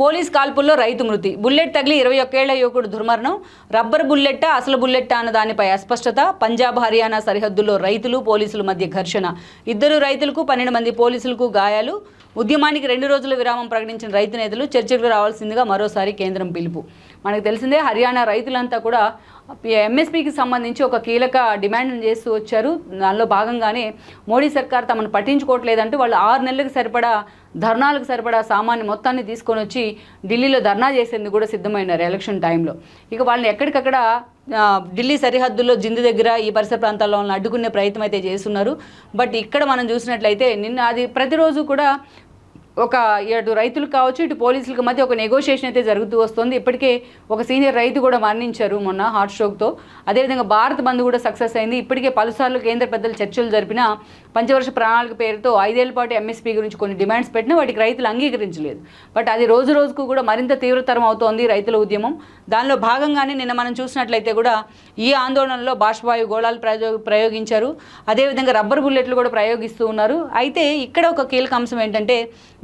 Police కాల్పుల్లో రైతు మృతి. బుల్లెట్ తగిలి ఇరవై ఒక్కేళ్ళ యువకుడు దుర్మరణం. రబ్బర్ బుల్లెట్టా అసలు బుల్లెట్టా అన్న దానిపై అస్పష్టత. పంజాబ్ హర్యానా సరిహద్దుల్లో రైతులు పోలీసుల మధ్య ఘర్షణ. ఇద్దరు రైతులకు పన్నెండు మంది పోలీసులకు గాయాలు. ఉద్యమానికి రెండు రోజుల విరామం ప్రకటించిన రైతు నేతలు చర్చకు రావాల్సిందిగా మరోసారి కేంద్రం పిలుపు. మనకు తెలిసిందే హర్యానా రైతులంతా కూడా ఎంఎస్పీకి సంబంధించి ఒక కీలక డిమాండ్ చేస్తూ వచ్చారు. దానిలో భాగంగానే మోడీ సర్కార్ తమను పట్టించుకోవట్లేదంటూ వాళ్ళు ఆరు నెలలకు సరిపడా ధర్నాలకు సరిపడా సామాన్య మొత్తాన్ని తీసుకొని వచ్చి ఢిల్లీలో ధర్నా చేసేందుకు కూడా సిద్ధమైనారు ఎలక్షన్ టైంలో. ఇక వాళ్ళని ఎక్కడికక్కడ ఢిల్లీ సరిహద్దుల్లో జిందు దగ్గర ఈ పరిసర ప్రాంతాల్లో వాళ్ళని అడ్డుకునే ప్రయత్నం అయితే చేస్తున్నారు. బట్ ఇక్కడ మనం చూసినట్లయితే నిన్న అది ప్రతిరోజు కూడా ఒక ఇటు రైతులకు కావచ్చు ఇటు పోలీసులకు మధ్య ఒక నెగోషియేషన్ అయితే జరుగుతూ వస్తుంది. ఇప్పటికే ఒక సీనియర్ రైతు కూడా మరణించారు మొన్న హార్ట్ స్ట్రోక్తో అదేవిధంగా భారత్ బంద్ కూడా సక్సెస్ అయింది. ఇప్పటికే పలుసార్లు కేంద్ర పెద్దలు చర్చలు జరిపిన పంచవర్ష ప్రణాళిక పేరుతో ఐదేళ్ళ పాటు ఎంఎస్పీ గురించి కొన్ని డిమాండ్స్ పెట్టినా వాటికి రైతులు అంగీకరించలేదు. బట్ అది రోజు రోజుకు కూడా మరింత తీవ్రతరం అవుతోంది రైతుల ఉద్యమం. దానిలో భాగంగానే నిన్న మనం చూసినట్లయితే కూడా ఈ ఆందోళనలో బాష్పవాయు గోళాలు ప్రయో ప్రయోగించారు. అదేవిధంగా రబ్బర్ బుల్లెట్లు కూడా ప్రయోగిస్తూ ఉన్నారు. అయితే ఇక్కడ ఒక కీలక అంశం ఏంటంటే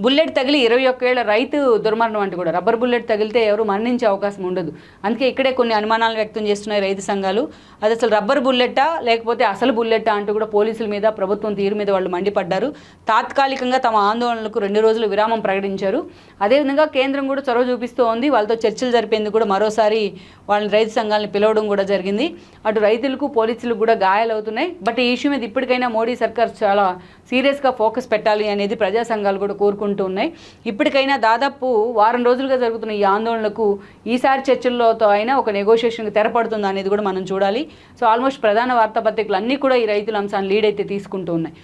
బుల్లెట్ తగిలి ఇరవై ఒక్కేళ్ళ రైతు దుర్మరణం అంటే కూడా రబ్బర్ బుల్లెట్ తగిలితే ఎవరు మరణించే అవకాశం ఉండదు. అందుకే ఇక్కడే కొన్ని అనుమానాలు వ్యక్తం చేస్తున్నాయి రైతు సంఘాలు. అది అసలు రబ్బర్ బుల్లెట్టా లేకపోతే అసలు బుల్లెట్టా అంటూ కూడా పోలీసుల మీద ప్రభుత్వం తీరు మీద వాళ్ళు మండిపడ్డారు. తాత్కాలికంగా తమ ఆందోళనలకు రెండు రోజులు విరామం ప్రకటించారు. అదేవిధంగా కేంద్రం కూడా చొరవ చూపిస్తూ ఉంది. వాళ్ళతో చర్చలు జరిపేందుకు కూడా మరోసారి వాళ్ళని రైతు సంఘాలను పిలవడం కూడా జరిగింది. అటు రైతులకు పోలీసులకు కూడా గాయాలవుతున్నాయి. బట్ ఈ ఇష్యూ మీద ఇప్పటికైనా మోడీ సర్కార్ చాలా సీరియస్గా ఫోకస్ పెట్టాలి అనేది ప్రజా సంఘాలు కూడా కోరుకుంటూ ఉన్నాయి ఇప్పటికైనా దాదాపు వారం రోజులుగా జరుగుతున్న ఈ ఆందోళనలకు ఈసారి చర్చల్లోతో అయినా ఒక నెగోషియేషన్కి తెరపడుతుందా అనేది కూడా మనం చూడాలి. సో ఆల్మోస్ట్ ప్రధాన వార్తాపత్రికలు అన్నీ కూడా ఈ రైతుల అంశాన్ని లీడ్ అయితే తీసుకుంటూ ఉన్నాయి.